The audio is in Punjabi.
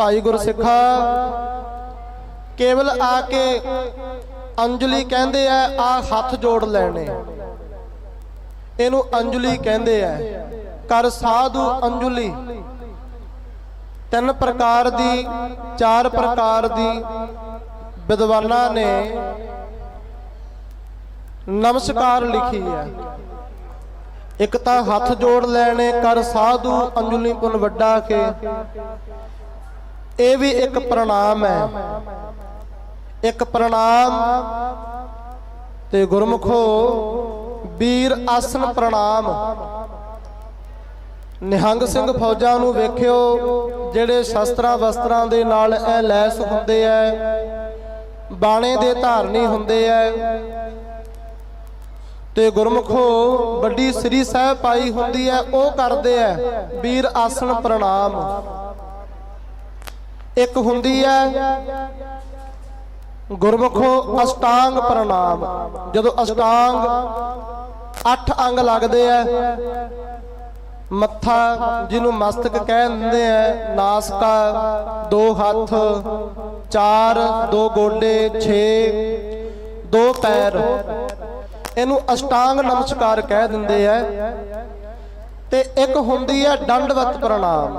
ਭਾਈ ਗੁਰਸਿੱਖਾ, ਕੇਵਲ ਆ ਕੇ ਅੰਜਲੀ ਕਹਿੰਦੇ ਆ ਆ ਹੱਥ ਜੋੜ ਲੈਣੇ। ਇਹਨੂੰ ਅੰਜਲੀ ਕਹਿੰਦੇ ਆ। ਕਰ ਸਾਧੂ ਅੰਜਲੀ। ਤਿੰਨ ਪ੍ਰਕਾਰ ਦੀ, ਚਾਰ ਪ੍ਰਕਾਰ ਦੀ ਵਿਦਵਾਨਾਂ ਨੇ ਨਮਸਕਾਰ ਲਿਖੀ ਹੈ ਇੱਕ ਤਾਂ ਹੱਥ ਜੋੜ ਲੈਣੇ, ਕਰ ਸਾਧੂ ਅੰਜਲੀ ਪੁਨ ਵੱਡਾ ਕੇ। ਇਹ ਵੀ ਇੱਕ ਪ੍ਰਣਾਮ ਹੈ। ਇੱਕ ਪ੍ਰਣਾਮ ਤੇ ਗੁਰਮੁਖੋ, ਵੀਰ ਆਸਨ ਪ੍ਰਣਾਮ। ਨਿਹੰਗ ਸਿੰਘ ਫੌਜਾਂ ਨੂੰ ਵੇਖਿਓ, ਜਿਹੜੇ ਸ਼ਸਤਰਾਂ ਵਸਤਰਾਂ ਦੇ ਨਾਲ ਇਹ ਲੈਸ ਹੁੰਦੇ ਐ, ਬਾਣੇ ਦੇ ਧਾਰਨੀ ਹੁੰਦੇ ਐ। ਤੇ ਗੁਰਮੁਖੋ, ਵੱਡੀ ਸ੍ਰੀ ਸਾਹਿਬ ਪਾਈ ਹੁੰਦੀ ਐ, ਉਹ ਕਰਦੇ ਐ, ਵੀਰ ਆਸਨ ਪ੍ਰਣਾਮ। ਇੱਕ ਹੁੰਦੀ ਹੈ ਗੁਰਮੁਖੋ ਅਸ਼ਟਾਂਗ ਪ੍ਰਣਾਮ। ਜਦੋਂ ਅਸ਼ਟਾਂਗ ਅੱਠ ਅੰਗ ਲੱਗਦੇ ਐ ਮੱਥਾ ਜਿਹਨੂੰ ਮਸਤਕ ਕਹਿ ਦਿੰਦੇ ਨਾਸਕਾ, ਦੋ ਹੱਥ, ਚਾਰ, ਦੋ ਗੋਡੇ 6 ਦੋ ਪੈਰ। ਇਹਨੂੰ ਅਸ਼ਟਾਂਗ ਨਮਸਕਾਰ ਕਹਿ ਦਿੰਦੇ ਐ ਤੇ ਇੱਕ ਹੁੰਦੀ ਹੈ ਦੰਡਵਤ ਪ੍ਰਣਾਮ।